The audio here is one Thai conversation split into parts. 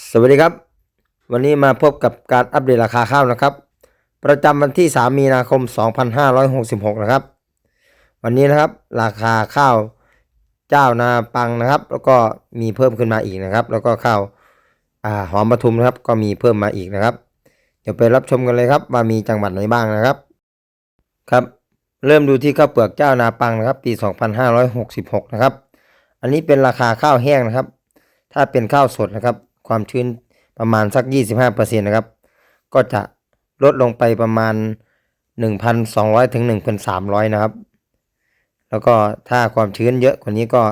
สวัสดีครับ วันนี้มาพบกับการอัปเดตราคาข้าวนะครับ ประจำวันที่ 3 มีนาคม 2566 นะครับ วันนี้นะครับ ราคาข้าวเจ้านาปังนะครับ แล้วก็มีเพิ่มขึ้นมาอีกนะครับ แล้วก็ข้าวอาหอมปทุมนะครับ ก็มีเพิ่มมาอีกนะครับ เดี๋ยวไปรับชมกันเลยครับ ว่ามีจังหวัดไหนบ้างนะครับ ครับ เริ่มดูที่ข้าวเปลือกเจ้านาปังนะครับ ปี 2566 นะครับ อันนี้เป็นราคาข้าวแห้งนะครับ ถ้าเป็นข้าวสดนะครับ ความชื้นประมาณสัก 25%นะครับ ก็จะลดลงไปประมาณ 1,200 ถึง 1,300 นะครับ แล้วก็ถ้าความชื้นเยอะกว่านี้ก็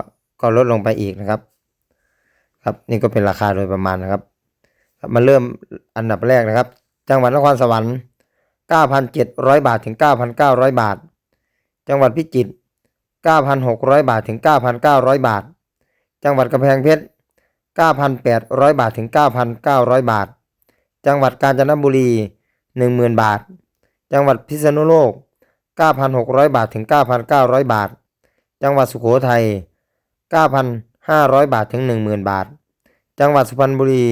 ก็ลดลงไปอีกนะครับ ครับนี่ก็เป็นราคาโดยประมาณนะครับมาเริ่มอันดับแรกนะครับ จังหวัดนครสวรรค์ 9,700 บาทถึง 9,900 บาท จังหวัดพิจิตร9,600 บาทถึง 9,900 บาท จังหวัดกำแพงเพชร 9,800 บาทถึง 9,900 บาท จังหวัดกาญจนบุรี 10,000 บาท จังหวัดพิษณุโลก 9,600 บาทถึง 9,900 บาท จังหวัดสุโขทัย 9,500 บาทถึง 10,000 บาท จังหวัดสุพรรณบุรี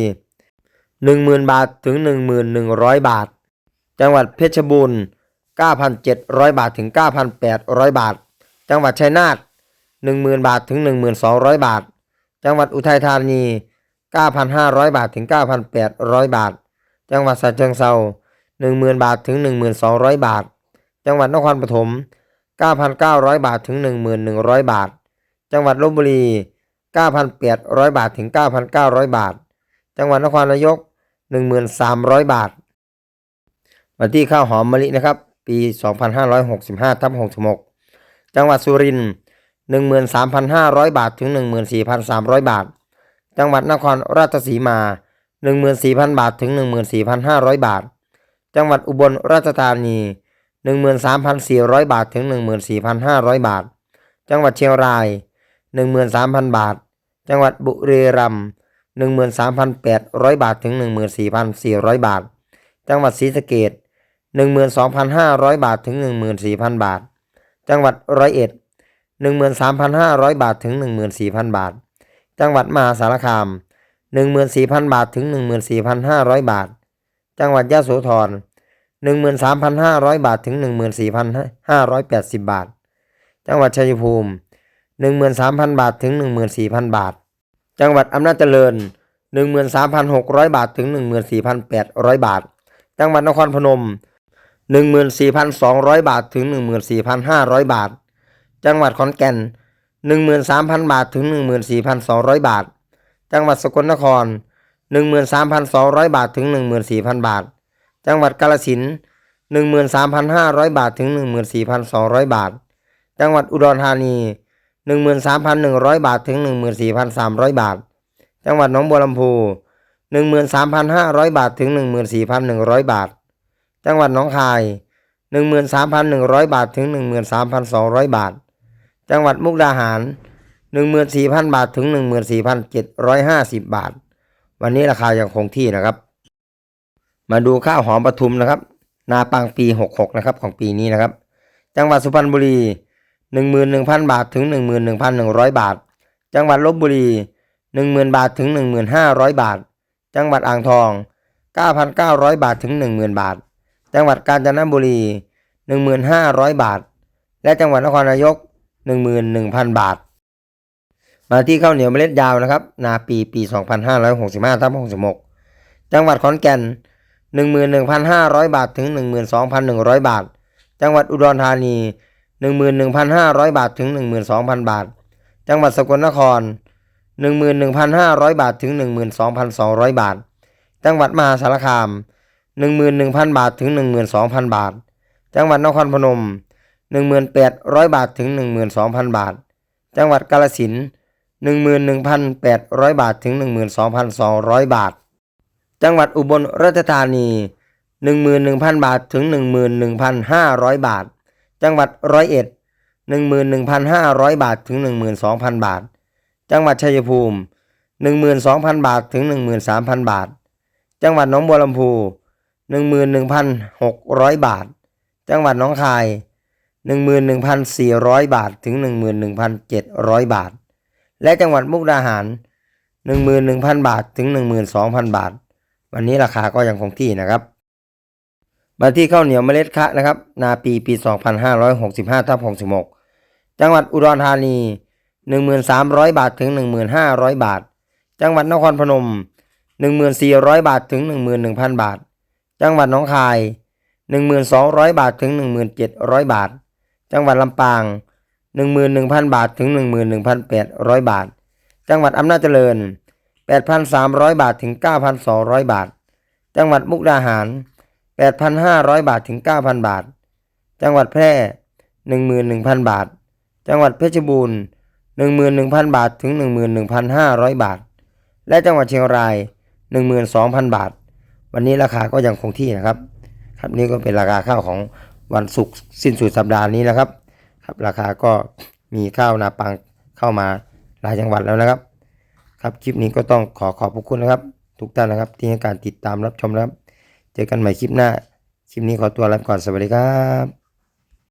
10,000 บาทถึง 11,100 บาท จังหวัดเพชรบูรณ์ 9,700 บาทถึง 9,800 บาท จังหวัดชัยนาท 10,000 บาทถึง 1,200 บาท จังหวัดอุทัยธานี 9,500 บาทถึง 9,800 บาท จังหวัดสระเชิงเทรา10,000 บาทถึง 1,200 บาท จังหวัดนครปฐม 9,900 บาทถึง 1,100 บาท จังหวัดลบบุรี 9,800 บาทถึง 9,900 บาท จังหวัดนครนายก 1,300 บาท มาที่ข้าวหอมมะลินะครับ ปี 2565ทับ66 จังหวัดสุรินทร์ 13,500 บาทถึง 14,300 บาท จังหวัดนครราชสีมา 14,000 บาทถึง 14,500 บาท จังหวัดอุบลราชธานี 13,400 บาทถึง 14,500 บาท จังหวัดเชียงราย 13,000 บาท จังหวัดบุรีรัมย์13,800 บาทถึง 14,400 บาท จังหวัดศรีสะเกษ12,500 บาทถึง 14,000 บาท จังหวัดร้อยเอ็ด 13,500 บาทถึง 14,000 บาท จังหวัดมหาสารคาม 14,000 บาทถึง 14,500 บาท จังหวัดยะโสธร 13,500 บาทถึง 14,580 บาท จังหวัดชัยภูมิ 13,000 บาทถึง 14,000 บาท จังหวัดอำนาจเจริญ 13,600 บาทถึง 14,800 บาท จังหวัดนครพนม 14,200 บาทถึง 14,500 บาท จังหวัดขอนแก่น 13,000 บาทถึง 14,200 บาท จังหวัดสกลนคร 13,200 บาทถึง 14,000 บาท จังหวัดกาฬสินธุ์13,500 บาทถึง 14,200 บาท จังหวัดอุดรธานี 13,100 บาทถึง 14,300 บาท จังหวัดหนองบัวลำพู 13,500 บาทถึง 14,100 บาท จังหวัดหนองคาย 13,100 บาทถึง 13,200 บาท จังหวัดมุกดาหาร 14,000 บาทถึง 14,750 บาท วันนี้ราคายังคงที่นะครับ มาดูข้าวหอมปทุมนะครับ นาปังปี 66 นะครับของปีนี้นะครับ จังหวัดสุพรรณบุรี 11,000 บาทถึง 11,100 บาท จังหวัดลบบุรี 10,000 บาทถึง 1,500 บาท จังหวัดอ่างทอง 9,900 บาทถึง 10,000 บาท จังหวัดกาญจนบุรี 1,500 บาท และจังหวัดนครนายก 11,000 บาท มาที่ข้าวเหนียวเมล็ดยาวนะครับ นาปีปี 2565ทับ66 จังหวัดขอนแก่น 11,500 บาทถึง 12,100 บาท จังหวัดอุดรธานี 11,500 บาทถึง 12,000 บาท จังหวัดสกลนคร 11,500 บาทถึง 12,200 บาท จังหวัดมหาสารคาม 11,000 บาทถึง 12,000 บาท จังหวัดนครพนม 1,800 บาทถึง 12,000 บาท จังหวัดกาฬสินธุ์11,800 บาทถึง 12,200 บาท จังหวัดอุบลราชธานี 11,000 บาทถึง 11,500 บาท จังหวัดร้อยเอ็ด11,500 บาทถึง 12,000 บาท จังหวัดชัยภูมิ 12,000 บาทถึง 13,000 บาท จังหวัดหนองบัวลำพู 11,600 บาท จังหวัดหนองคาย 11,400 บาทถึง 11,700 บาท และจังหวัดมุกดาหาร 11,000 บาทถึง 12,000 บาท วันนี้ราคาก็ยังคงที่นะครับ มาที่ข้าวเหนียวเมล็ดคะนะครับ นาปีปี 2565ทับ66 จังหวัดอุดรธานี 1,300บาทถึง 1,500 บาท จังหวัดนครพนม 1,400 บาทถึง 11,000 บาท จังหวัดหนองคาย 1,200 บาทถึง 1,700 บาท จังหวัดลำปาง 11,000 บาทถึง 11,800 บาท จังหวัดอำนาจเจริญ 8,300 บาทถึง 9,200 บาท จังหวัดมุกดาหาร 8,500 บาทถึง 9,000 บาท จังหวัดแพร่ 11,000 บาท จังหวัดเพชรบูรณ์ 11,000 บาทถึง 11,500 บาท และจังหวัดเชียงราย 12,000 บาท วันนี้ราคาก็ยังคงที่นะครับ ครับนี่ก็เป็นราคาข้าวของ วันศุกร์สิ้นสุดสัปดาห์นี้นะครับครับ ราคาก็มีข้าวนาปังเข้ามาหลายจังหวัดแล้วนะครับ ครับคลิปนี้ก็ต้องขอขอบพระคุณนะครับ ทุกท่านนะครับ ที่ให้การติดตามรับชมนะครับ เจอกันใหม่คลิปหน้า คลิปนี้ขอตัวลาไปก่อนสวัสดีครับ